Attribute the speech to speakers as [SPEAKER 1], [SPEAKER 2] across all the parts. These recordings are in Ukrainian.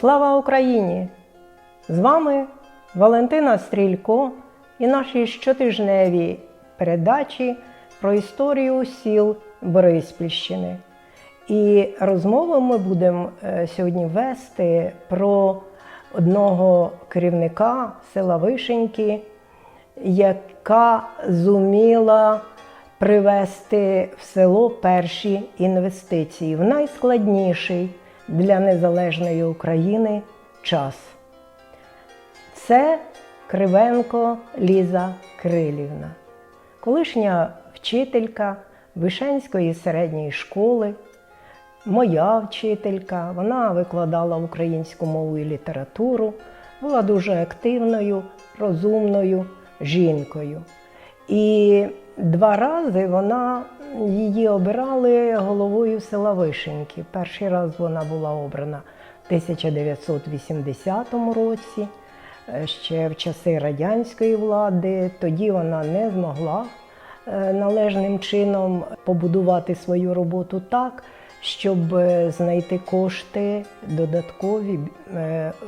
[SPEAKER 1] Слава Україні! З вами Валентина Стрілько і наші щотижневі передачі про історію сіл Бориспільщини. І розмову ми будемо е, сьогодні вести про одного керівника села Вишеньки, яка зуміла привести в село перші інвестиції в найскладніший для незалежної України час. Це Кривенко Ліза Крилівна, колишня вчителька Вишенської середньої школи, моя вчителька. Вона викладала українську мову і літературу, була дуже активною, розумною жінкою. І два рази вона її обирали головою села Вишеньки. Перший раз вона була обрана в 1980 році, е, ще в часи радянської влади. Тоді вона не змогла е, належним чином побудувати свою роботу так, щоб е, знайти кошти додаткові,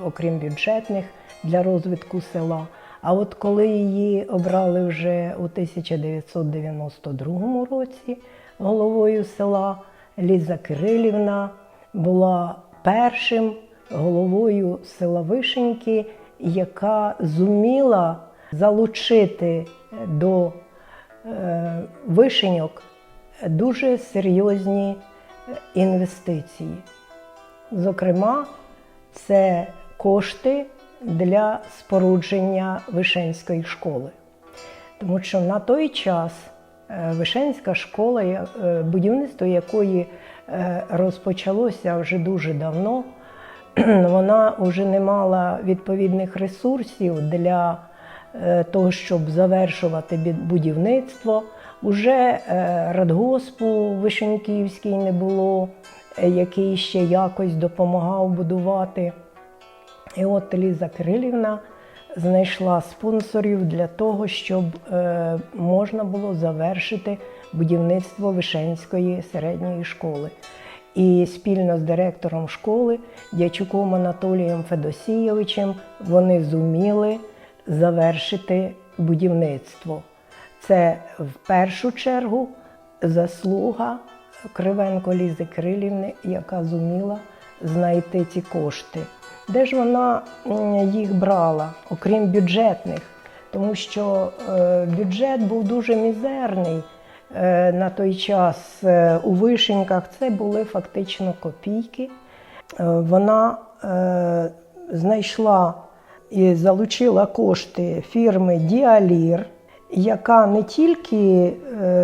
[SPEAKER 1] окрім бюджетних, для розвитку села. А от коли її обрали вже у 1992 році головою села, Ліза Кирилівна була першим головою села Вишеньки, яка зуміла залучити до е, вишеньок дуже серйозні інвестиції. Зокрема, це кошти для спорудження Вишенської школи. Тому що на той час е, Вишенська школа, е, будівництво якої е, розпочалося вже дуже давно, вона вже не мала відповідних ресурсів для того, щоб завершувати будівництво. Уже радгоспу Вишеньківський не було, який ще якось допомагав будувати. І от Ліза Кирилівна знайшла спонсорів для того, щоб е, можна було завершити будівництво Вишенської середньої школи. І спільно з директором школи Дячуком Анатолієм Федосійовичем вони зуміли завершити будівництво. Це в першу чергу заслуга Кривенко Лізи Крилівни, яка зуміла знайти ці кошти. Де ж вона їх брала, окрім бюджетних? Тому що е, бюджет був дуже мізерний е, на той час е, у вишеньках. Це були фактично копійки. Вона знайшла і залучила кошти фірми Діалір, яка не тільки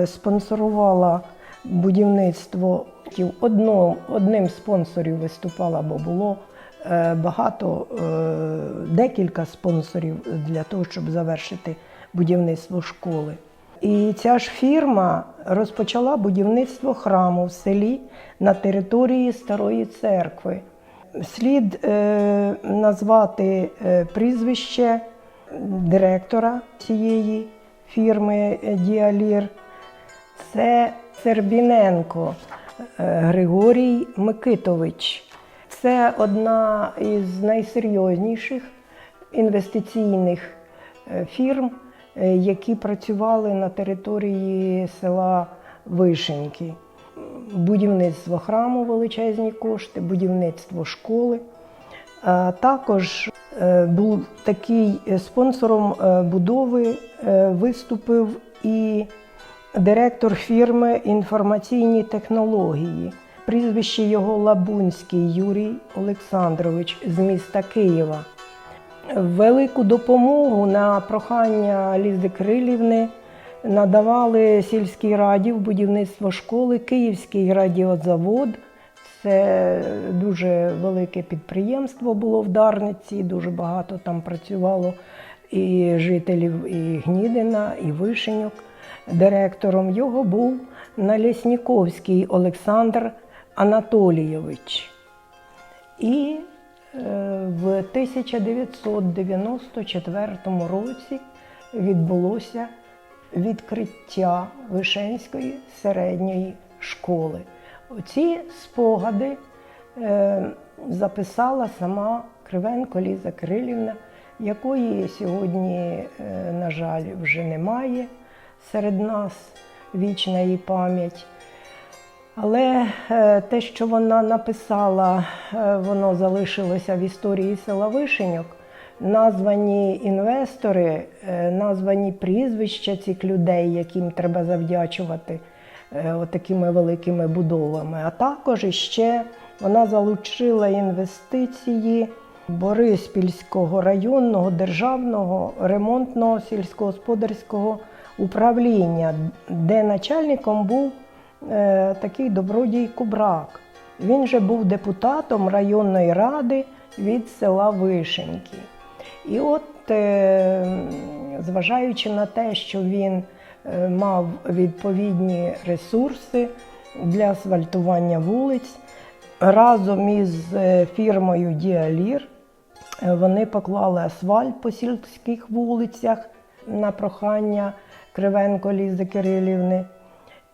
[SPEAKER 1] спонсорувала будівництво одним спонсорів виступала, бо було багато, е, декілька спонсорів для того, щоб завершити будівництво школи. І ця ж фірма розпочала будівництво храму в селі на території Старої церкви. Слід е, назвати е, прізвище директора цієї фірми е, Діалір. Це Сербіненко е, Григорій Микитович. Це одна із найсерйозніших інвестиційних е, фірм, е, які працювали на території села Вишеньки. Будівництво храму величезні кошти, будівництво школи. Також е, був такий спонсором будови виступив і директор фірми інформаційні технології. Прізвище його Лабунський Юрій Олександрович з міста Києва. Велику допомогу на прохання Лізи Крилівни надавали сільській раді в будівництво школи, Київський радіозавод. Це дуже велике підприємство було в Дарниці, дуже багато там працювало і жителів і Гнідина, і Вишеньок. Директором його був Налісніковський Олександр Анатолійович. І е, в 1994 році відбулося відкриття Вишенської середньої школи. Оці спогади е, записала сама Кривенко Ліза Кирилівна, якої сьогодні, е, на жаль, вже немає серед нас вічна її пам'ять. Але е, те, що вона написала, е, воно залишилося в історії села Вишеньок. Названі інвестори, е, названі прізвища цих людей, яким треба завдячувати отакими великими будовами. А також іще вона залучила інвестиції Бориспільського районного державного ремонтного сільськогосподарського управління, де начальником був е, такий добродій Кубрак. Він же був депутатом районної ради від села Вишеньки. І от, е, зважаючи на те, що він е, мав відповідні ресурси для асфальтування вулиць, разом із фірмою Діалір вони поклали асфальт по сільських вулицях на прохання Кривенко Лізи Кирилівни.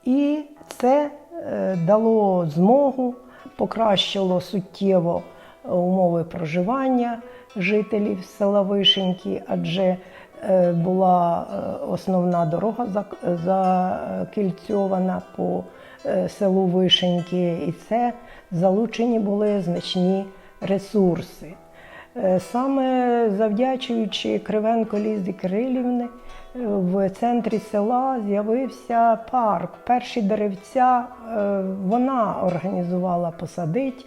[SPEAKER 1] І це е, дало змогу, покращило суттєво умови проживання жителів села Вишеньки, адже е, була е, основна дорога закільцьована по е, селу Вишеньки, і це залучені були значні ресурси. Е, Саме завдячуючи Кривенко Лізі Кирилівни, е, в центрі села з'явився парк. Перші деревця е, вона організувала посадить.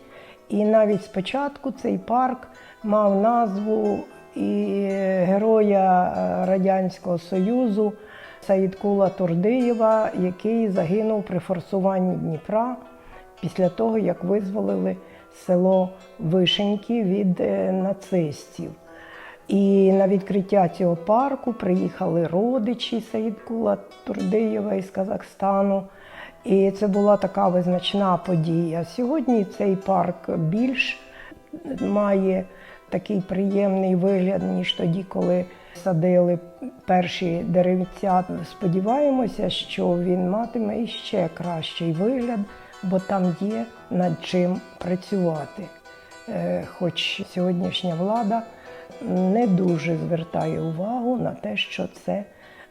[SPEAKER 1] І навіть спочатку цей парк мав назву і героя Радянського Союзу Саїдкула Турдиєва, який загинув при форсуванні Дніпра після того, як визволили село Вишеньки від е, нацистів. І на відкриття цього парку приїхали родичі Саїдкула Турдиєва із Казахстану. І це була така визначна подія. Сьогодні цей парк більш має такий приємний вигляд, ніж тоді, коли садили перші деревця. Сподіваємося, що він матиме іще кращий вигляд, бо там є над чим працювати. Е, Хоч сьогоднішня влада не дуже звертає увагу на те, що це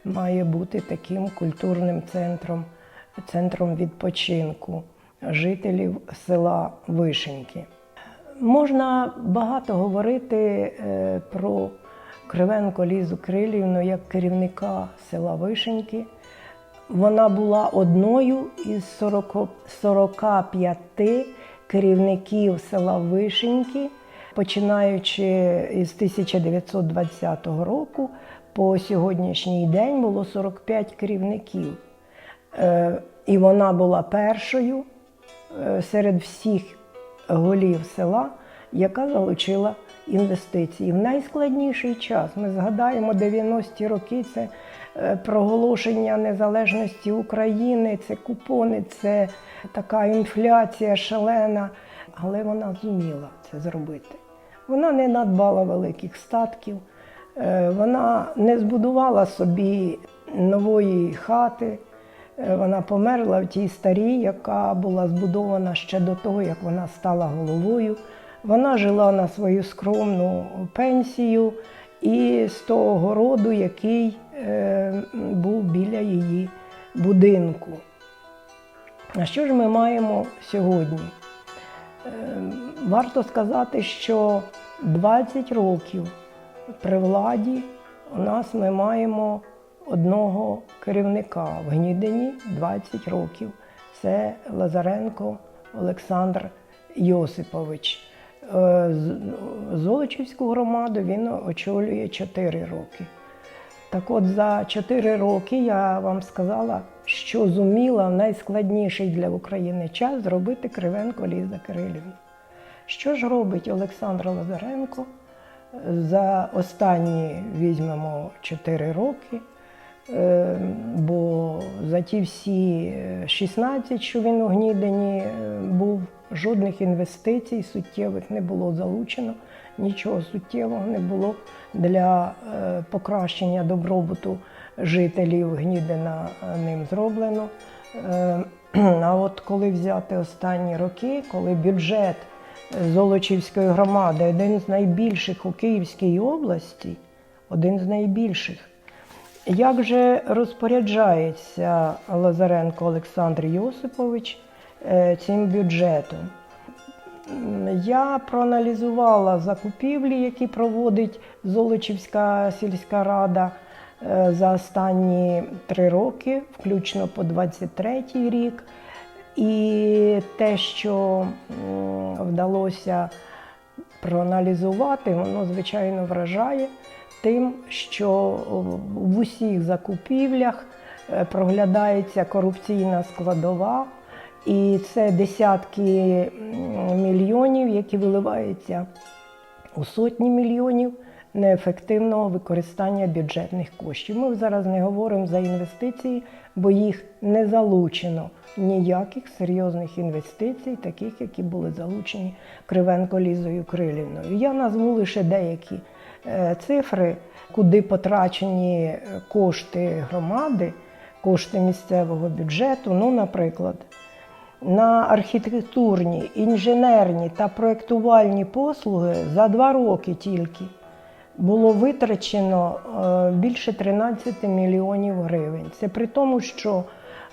[SPEAKER 1] має бути таким культурним центром, центром відпочинку жителів села Вишеньки. Можна багато говорити е, про Кривенко Лізу Крилівну як керівника села Вишеньки. Вона була одною із 40, 45 керівників села Вишеньки, починаючи із 1920 року по сьогоднішній день було 45 керівників. Е, І вона була першою е, серед всіх голів села, яка залучила інвестиції. В найскладніший час ми згадаємо 90-ті роки. Це е, проголошення незалежності України, це купони, це така інфляція шалена. Але вона зуміла це зробити. Вона не надбала великих статків, е, вона не збудувала собі нової хати. Е, Вона померла в тій старій, яка була збудована ще до того, як вона стала головою. Вона жила на свою скромну пенсію і з того городу, який е, був біля її будинку. А що ж ми маємо сьогодні? Е, Варто сказати, що 20 років при владі у нас ми маємо одного керівника в Гнідині 20 років. Це Лазаренко Олександр Йосипович. Е, Золочівську громаду він очолює 4 роки. Так от за 4 роки я вам сказала, що зуміла в найскладніший для України час зробити Кривенко Ліза Кирилівна. Що ж робить Олександр Лазаренко за останні візьмемо 4 роки? Е, Бо за ті всі е, 16, що він у Гнідині е, був, жодних інвестицій суттєвих не було залучено, нічого суттєвого не було для е, покращення добробуту жителів Гнідина е, ним зроблено. Е, А от коли взяти останні роки, коли бюджет Золочівської громади, один з найбільших у Київській області, один з найбільших. Як же розпоряджається Лазаренко Олександр Йосипович е, цим бюджетом? Я проаналізувала закупівлі, які проводить Золочівська сільська рада е, за останні три роки, включно по 23 рік. І те, що вдалося проаналізувати, воно звичайно вражає тим, що в усіх закупівлях е, проглядається корупційна складова, і це десятки мільйонів, які виливаються у сотні мільйонів неефективного використання бюджетних коштів. Ми зараз не говоримо за інвестиції, бо їх не залучено ніяких серйозних інвестицій, таких, які були залучені Кривенко Лізою Крилівною. Я назву лише деякі цифри, куди потрачені е, кошти громади, кошти місцевого бюджету. Ну, наприклад, на архітектурні, інженерні та проєктувальні послуги за два роки тільки було витрачено е, більше 13 мільйонів гривень. Це при тому, що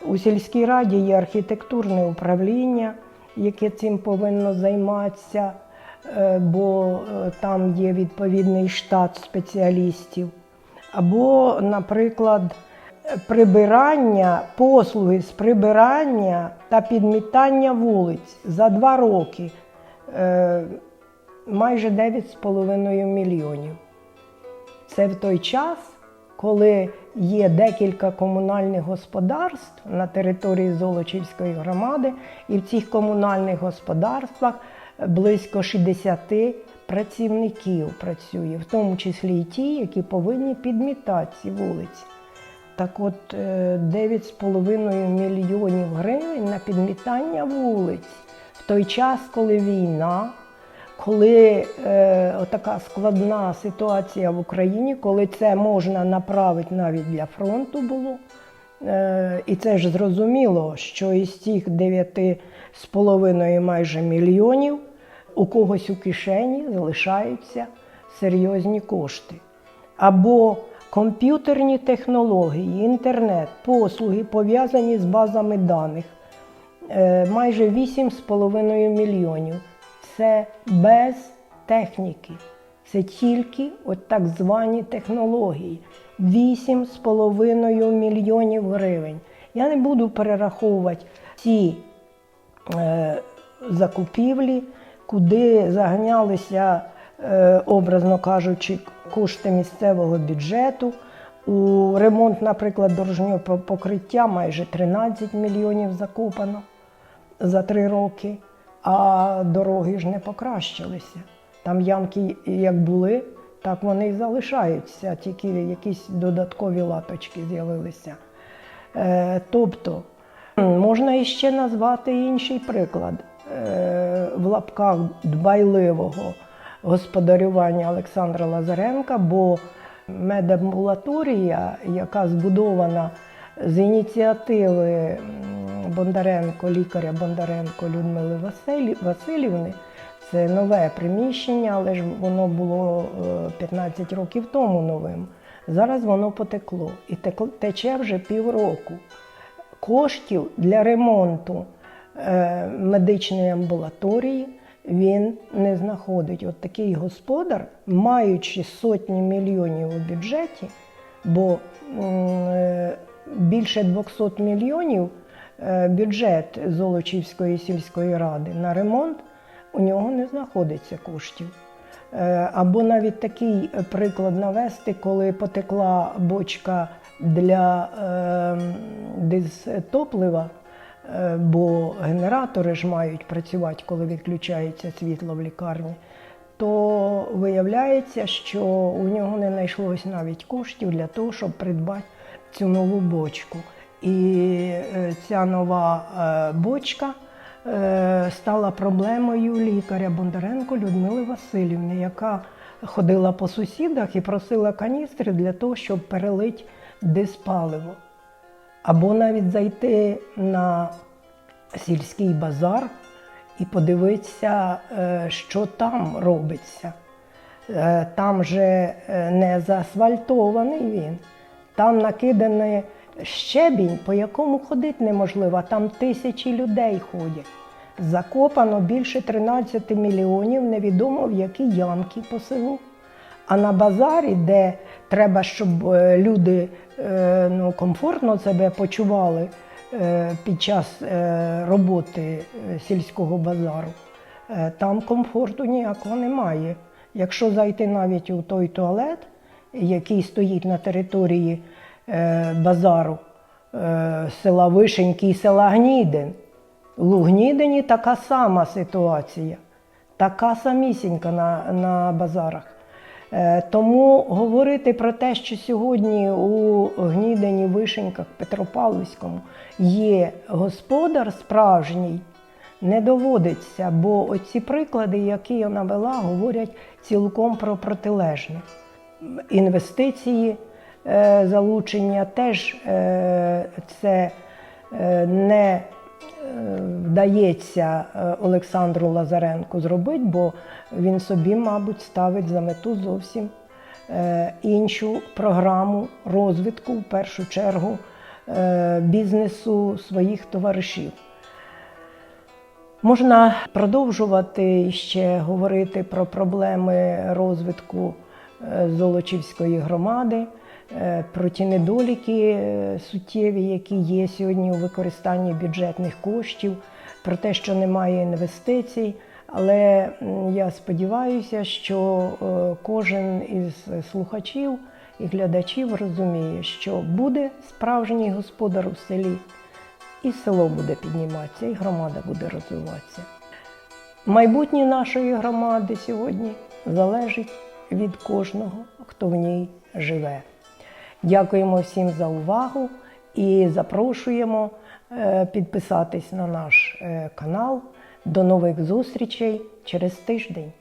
[SPEAKER 1] у сільській раді є архітектурне управління, яке цим повинно займатися, е, бо е, там є відповідний штат спеціалістів. Або, наприклад, прибирання, послуги з прибирання та підмітання вулиць за два роки е, майже 9,5 мільйонів. Це в той час, коли є декілька комунальних господарств на території Золочівської громади, і в цих комунальних господарствах близько 60 працівників працює, в тому числі і ті, які повинні підмітати ці вулиці. Так от е, 9,5 мільйонів гривень на підмітання вулиць в той час, коли війна, коли е, така складна ситуація в Україні, коли це можна направити навіть для фронту було. Е, і це ж зрозуміло, що із цих 9,5 майже мільйонів у когось у кишені залишаються серйозні кошти. Або комп'ютерні технології, інтернет, послуги пов'язані з базами даних е, майже 8,5 мільйонів. Це без техніки. Це тільки от так звані технології. 8,5 мільйонів гривень. Я не буду перераховувати ці е, закупівлі, куди заганялися, е, образно кажучи, кошти місцевого бюджету. У ремонт, наприклад, дорожнього покриття майже 13 мільйонів закопано за три роки, а дороги ж не покращилися. Там ямки як були, так вони і залишаються, тільки якісь додаткові латочки з'явилися. Е, тобто можна іще назвати інший приклад в лапках дбайливого господарювання Олександра Лазаренка, бо медамбулаторія, яка збудована з ініціативи Бондаренко, лікаря Бондаренко Людмили Васильівни, це нове приміщення, але ж воно було е, 15 років тому новим. Зараз воно потекло і тече вже півроку. Коштів для ремонту е, медичної амбулаторії він не знаходить. От такий господар, маючи сотні мільйонів у бюджеті, бо е, більше 200 мільйонів е, бюджет Золочівської сільської ради на ремонт, у нього не знаходиться коштів. Е, Або навіть такий е, приклад навести, коли потекла бочка для е, дизтоплива, е, бо генератори ж мають працювати, коли відключається світло в лікарні, то виявляється, що у нього не знайшлось навіть коштів для того, щоб придбати цю нову бочку. І е, ця нова е, бочка е, стала проблемою лікаря Бондаренко Людмили Васильівни, яка ходила по сусідах і просила каністри для того, щоб перелити диспаливо. Або навіть зайти на сільський базар і подивитися, е, що там робиться. Е, Там же е, не заасфальтований він, там накиданий щебінь, по якому ходити неможливо, там тисячі людей ходять. Закопано більше 13 мільйонів, невідомо в які ямки по селу. А на базарі, де треба, щоб е, люди е, ну, комфортно себе почували е, під час роботи сільського базару, там комфорту ніякого немає. Якщо зайти навіть у той туалет, який стоїть на території базару села Вишеньки і села Гнідин, в Лугнідині така сама ситуація, така самісінька на, на базарах. Е, Тому говорити про те, що сьогодні у Гнідині, Вишеньках, Петропавлівському є господар справжній, не доводиться, бо оці приклади, які я навела, говорять цілком про протилежне. Інвестиції, е, залучення теж е, це не вдається е, Олександру Лазаренку зробити, бо він собі, мабуть, ставить за мету зовсім е, іншу програму розвитку, в першу чергу, е, бізнесу своїх товаришів. Можна продовжувати ще говорити про проблеми розвитку Золочівської громади, про ті недоліки е, суттєві, які є сьогодні у використанні бюджетних коштів, про те, що немає інвестицій. Але я сподіваюся, що е, кожен із слухачів і глядачів розуміє, що буде справжній господар у селі, і село буде підніматися, і громада буде розвиватися. Майбутнє нашої громади сьогодні залежить від кожного, хто в ній живе. Дякуємо всім за увагу і запрошуємо е, підписатись на наш е, канал. До нових зустрічей через тиждень.